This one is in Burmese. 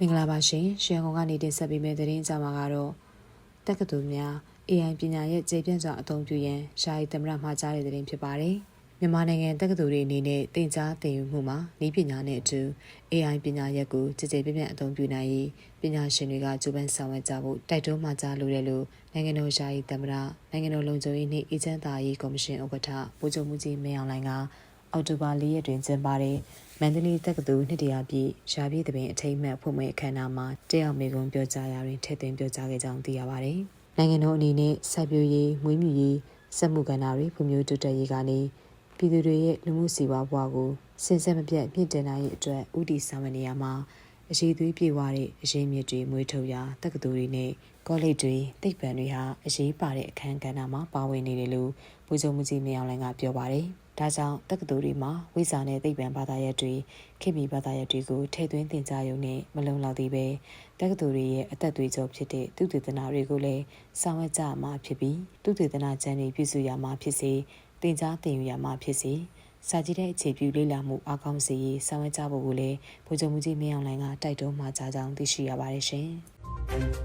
မင်္ဂလာပါရှင်ရှန်ကုန်ကနေတင်ဆက်ပေးမယ့်သတင်းအကြောင်းကတော့တက္ကသိုလ်များ AI ပညာရဲ့ကျေပြန့်စွာအသုံးပြုရန်ရှားရီသမရမှာကြားတဲ့သတင်းဖြစ်ပါတယ်မြန်မာနိုင်ငံတက္ကသိုလ်တွေအနေနဲ့တင် जा သင်ယူမှုမှာဤပညာနဲ့အတူ AI ပညာရပ်ကိုကြည်ကြည်ပြန့်ပြန့်အသုံးပြုနိုင်ရေးပညာရှင်တွေကကြိုးပမ်းဆောင်ရွက်ကြဖို့တိုက်တွန်းမှာကြားလိုတယ်လို့နိုင်ငံတော်ရှားရီသမရနိုင်ငံတော်လုံခြုံရေးနှင့်အေဂျင့်တာရေးကော်မရှင်ဥက္ကဋ္ဌဗိုလ်ချုပ်မှုကြီးမင်းအောင်လှိုင်က အောက်တိုဘာ၄ရက်တွင်ကျင်းပတဲ့မန္တလေးတက္ကသိုလ်နှစ်တရာပြည့်ရှားပြည်သဘင်အထိမ်းအမှတ်ဖွင့်ပွဲအခမ်းအနားမှာတက်ရောက်မေကွန်ပြောကြားရာတွင်ထည့်သွင်းပြောကြားခဲ့ကြောင်းသိရပါတယ်။နိုင်ငံတော်အနေနဲ့စိုက်ပျိုးရေး၊မွေးမြူရေးစက်မှုကဏ္ဍတွေဖွံ့ဖြိုးတိုးတက်ရေးကနေပြည်သူတွေရဲ့လူမှုစီးပွားဘဝကိုစင်ဆက်မပြတ်မြင့်တင်နိုင်ရေးအတွက်ဥတီဆောင်ရွက်နေရမှာ အရှိသွေးပြေဝတဲ့အရေးမြစ်တွေမွေးထုတ်ရာတက္ကသိုလ်တွေနဲ့ကောလိပ်တွေတိတ်ပံတွေဟာအရေးပါတဲ့အခမ်းကဏ္ဍမှာပါဝင်နေတယ်လို့ဗိုလ်ချုပ်မှုကြီးမင်းအောင်လှိုင်ကပြောပါတယ်။ဒါကြောင့်တက္ကသိုလ်တွေမှာဝိဇာနဲ့သိပ္ပံဘာသာရပ်တွေခေတ်မီဘာသာရပ်တွေကိုထည့်သွင်းသင်ကြားရုံနဲ့မလုံလောက်သေးပဲတက္ကသိုလ်တွေရဲ့အသက်သွေးကြောဖြစ်တဲ့သူတေသနာတွေကိုလည်းဆောင်ရွက်ကြမှာဖြစ်ပြီးသူတေသနာကျမ်းတွေပြည့်စုံရမှာဖြစ်စေသင်ကြားသင်ယူရမှာဖြစ်စေ စာကြည့်တဲ့အခြေပြုလေ့လာမှုအကောင်းစေရေးဆောင်ရွက်ကြဖို့ကိုလည်းဗိုလ်ချုပ်မှုကြီးမင်းအောင်လှိုင်ကတိုက်တွန်းမှာကြားကြောင်းသိရှိရပါတယ်ရှင်။